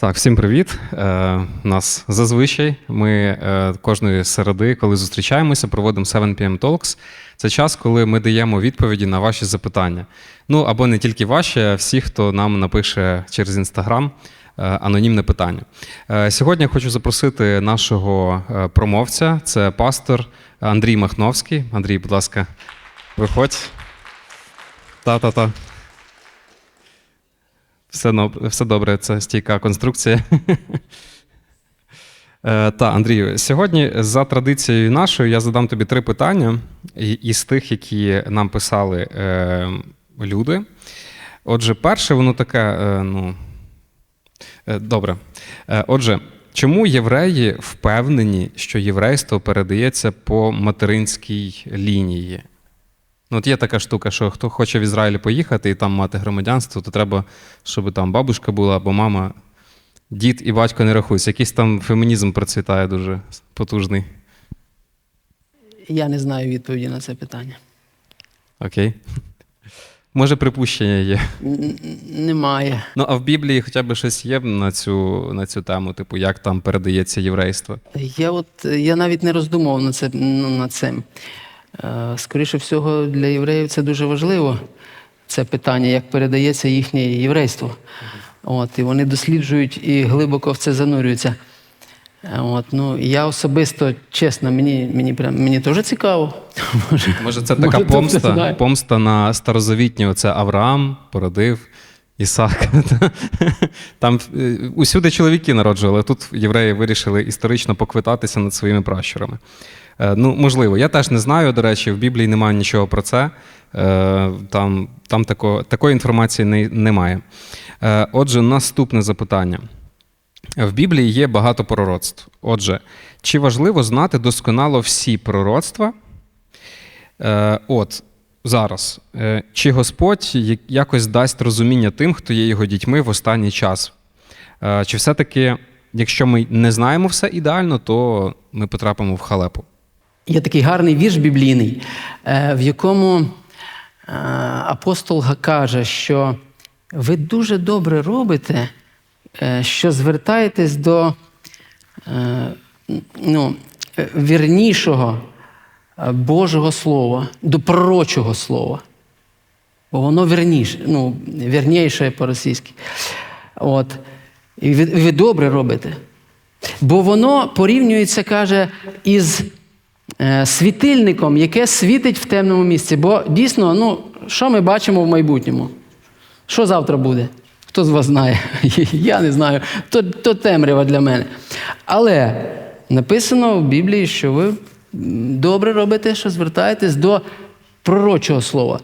Так, всім привіт. Е, у нас зазвичай ми е, кожної середи, коли зустрічаємося, проводимо 7 PM Talks. Це час, коли ми даємо відповіді на ваші запитання. Ну або не тільки ваші, а всі, хто нам напише через інстаграм е, анонімне питання. Е, сьогодні я хочу запросити нашого е, промовця. Це пастор Андрій Махновський. Андрій, будь ласка, виходь. Та-та-та. Все, все добре, це стійка конструкція. Е, Та, Андрію, сьогодні за традицією нашою я задам тобі три питання із тих, які нам писали е, люди. Отже, перше, воно таке, е, ну. е, Добре. Е, Отже, чому євреї впевнені, що єврейство передається по материнській лінії? Ну, от є така штука, що хто хоче в Ізраїль поїхати і там мати громадянство, то треба, щоб там бабушка була або мама, дід і батько не рахуються. Якийсь там фемінізм процвітає дуже потужний. Я не знаю відповіді на це питання. Окей. Може, припущення є. Н- Немає. Ну, а в Біблії хоча б щось є на цю, на цю тему, типу, як там передається єврейство. Я от я навіть не роздумував над цим. Е, Скоріше всього, для євреїв це дуже важливо. Це питання, як передається їхнє єврейство. От, і вони досліджують і глибоко в це занурюються. От, ну, я особисто, чесно, мені, мені, прям, мені теж цікаво. Може, це така помста, помста на старозавітнє. Оце Авраам породив Ісака. Там е, усюди чоловіки народжували, тут євреї вирішили історично поквитатися над своїми пращурами. Е, Ну, можливо, я теж не знаю. До речі, в Біблії немає нічого про це. Е, Там, там тако, такої інформації не, немає. Отже, наступне запитання. В Біблії є багато пророцтв. Отже, чи важливо знати досконало всі пророцтва? От зараз. Е, чи Господь якось дасть розуміння тим, хто є його дітьми в останній час? Е, чи все-таки, якщо ми не знаємо все ідеально, то ми потрапимо в халепу? Є такий гарний вірш біблійний, е, в якому апостол каже, що ви дуже добре робите, що звертаєтесь до ну, вірнішого Божого Слова, до пророчого слова. Бо воно вірніше, ну, вірніше по-російськи. От. І ви, ви добре робите. Бо воно порівнюється, каже, із е, світильником, яке світить в темному місці. Бо дійсно, ну, що ми бачимо в майбутньому? Що завтра буде? Хто з вас знає? Я не знаю. То, то темрява для мене. Але написано в Біблії, що ви добре робите, що звертаєтесь до пророчого слова.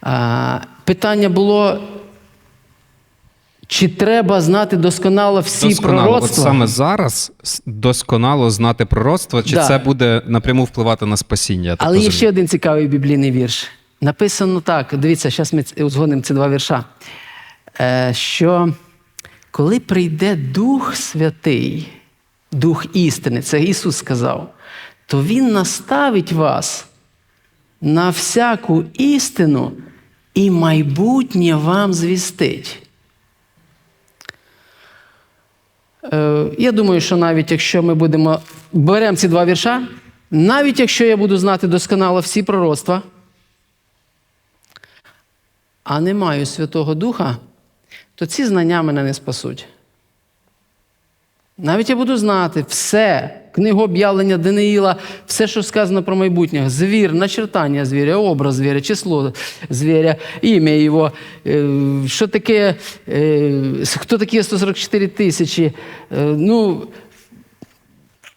А, питання було. Чи треба знати досконало всі досконало, от саме зараз досконало знати пророцтво, чи Да. це буде напряму впливати на спасіння? Але є ще один цікавий біблійний вірш. Написано так: дивіться, зараз ми узгодимо ці два вірша. Е, Що коли прийде Дух Святий, Дух істини, це Ісус сказав, то Він наставить вас на всяку істину і майбутнє вам звістить. Е, Я думаю, що навіть якщо ми будемо беремо ці два вірша, навіть якщо я буду знати досконало всі пророцтва, а не маю Святого Духа, то ці знання мене не спасуть. Навіть я буду знати все, книгу об'явлення Даниїла, все, що сказано про майбутнє, звір, начертання звіря, образ звіря, число звіря, ім'я його, е, що таке, е, хто такі 144 тисячі. Е, Ну,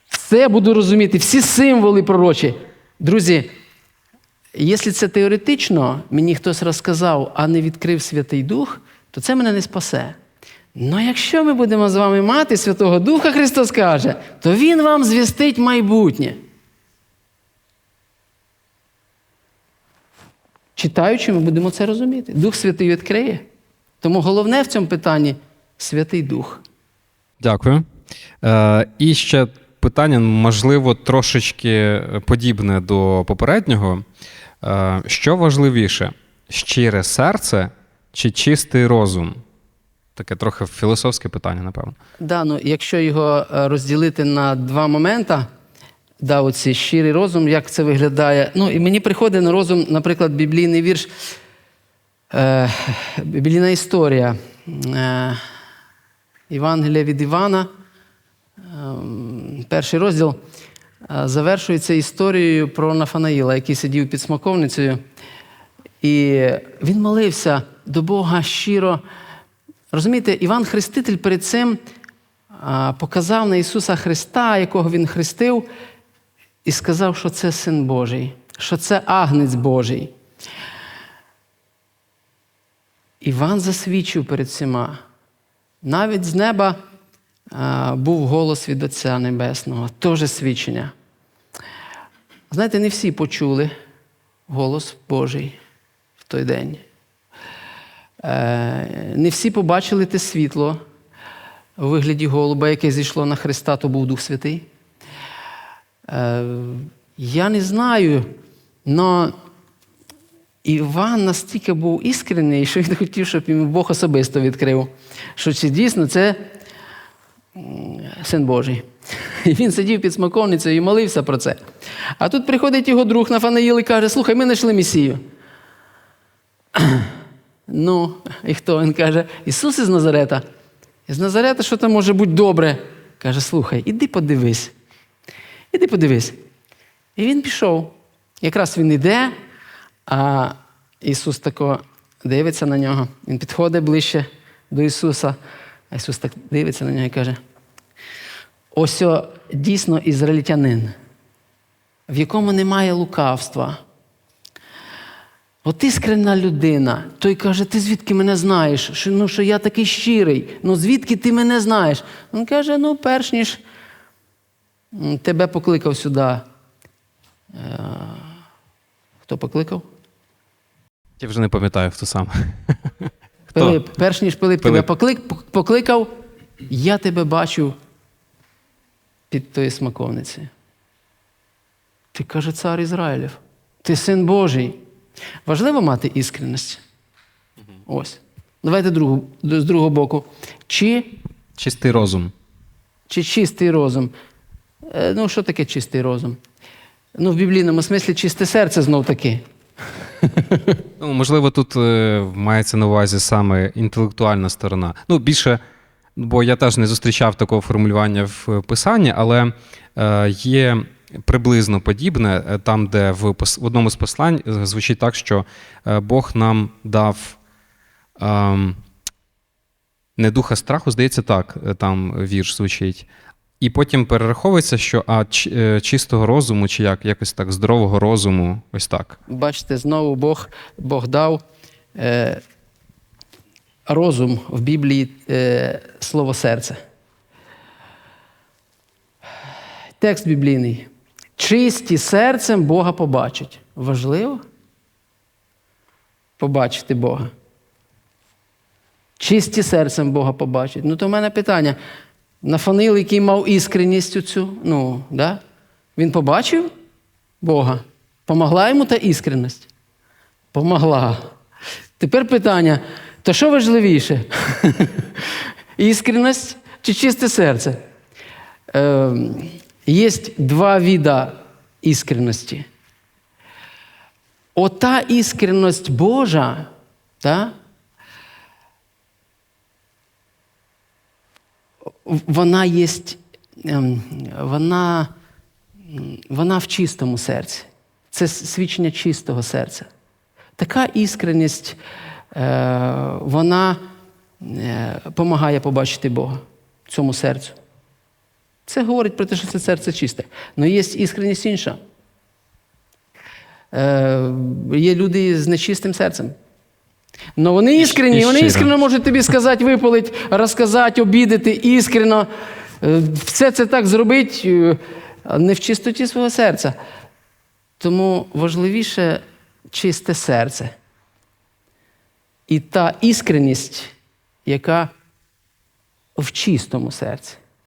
все буду розуміти, всі символи пророчі. Друзі, якщо це теоретично, мені хтось розказав, а не відкрив Святий Дух, то це мене не спасе. Ну якщо ми будемо з вами мати Святого Духа, Христос каже, то Він вам звістить майбутнє. Читаючи, ми будемо це розуміти. Дух Святий відкриє. Тому головне в цьому питанні Святий Дух. Дякую. Е, і ще питання, можливо, трошечки подібне до попереднього. Е, що важливіше: щире серце чи чистий розум? Таке трохи філософське питання, напевно. Да, ну, якщо його е, розділити на два моменти, да, оці щирий розум, як це виглядає. Ну, і мені приходить на розум, наприклад, біблійний вірш, е, біблійна історія. Е, Євангелія від Івана, е, перший розділ, е, завершується історією про Нафанаїла, який сидів під смоковницею. І він молився до Бога щиро. Розумієте, Іван Хреститель перед цим показав на Ісуса Христа, якого Він хрестив, і сказав, що це Син Божий, що це агнець Божий. Іван засвідчив перед всіма. Навіть з неба був голос від Отця Небесного, теж свідчення. Знаєте, не всі почули голос Божий в той день. Е, Не всі побачили те світло у вигляді голуба, яке зійшло на Христа, то був Дух Святий. Е, Я не знаю, але Іван настільки був іскрений, що він хотів, щоб йому Бог особисто відкрив, що чи дійсно це син Божий. І він сидів під смоковницею і молився про це. А тут приходить його друг Нафанаїл і каже: слухай, ми знайшли Месію. Ну, і хто? Він каже, Ісус із Назарета. Із Назарета, що там може бути добре? Каже, слухай, іди подивись. Іди подивись. І він пішов. Якраз він іде, а Ісус тако дивиться на нього. Він підходить ближче до Ісуса. А Ісус так дивиться на нього і каже: ось о, дійсно ізраїльтянин, в якому немає лукавства. От іскренна людина, той каже, ти звідки мене знаєш? Що, ну, що я такий щирий. Ну звідки ти мене знаєш? Він каже: ну, перш ніж тебе покликав сюди. Е, хто покликав? Я вже не пам'ятаю, хто саме. Хто? Пилип. Перш ніж Пилип, тебе поклик, покликав, я тебе бачу під тої смаковниці. Ти каже, цар Ізраїлів. Ти син Божий. Важливо мати іскренність. Ось. Давайте другу, з другого боку. Чи, Чистий розум. чи чистий розум? Е, Ну, що таке чистий розум? Ну, в біблійному смислі чисте серце знов таки. Ну, можливо, тут е, мається на увазі саме інтелектуальна сторона. Ну, більше, бо я теж не зустрічав такого формулювання в е, писанні, але е, є приблизно подібне, е, там, де в, одному з послань е, звучить так, що е, Бог нам дав. ем, не духа страху, здається, так, там вірш звучить. І потім перераховується, що а чистого розуму, чи як, якось так, здорового розуму, ось так. Бачите, знову Бог, Бог дав е, розум в Біблії е, слово серце. Текст біблійний. Чисті серцем Бога побачать. Важливо побачити Бога. Чисті серцем Бога побачать. Ну, то в мене питання. Нафанил, який мав іскреність цю, ну, да? він побачив Бога. Помогла йому та іскреність? Помогла. Тепер питання: то що важливіше? Іскреність чи чисте серце? Е, є два вида іскреності. Ота іскреність Божа, та, вона є, ем, вона, вона в чистому серці. Це свідчення чистого серця. Така іскреність, е, вона допомагає побачити Бога цьому серцю. Це говорить про те, що це серце чисте. Але є іскреність інша. Е, є люди з нечистим серцем. Ну вони іскрені, вони іскрено можуть тобі сказати, випалить, розказати, обідати, іскрено. Е, Все це так зробить е, не в чистоті свого серця. Тому важливіше чисте серце. І та іскреність, яка в чистому серці.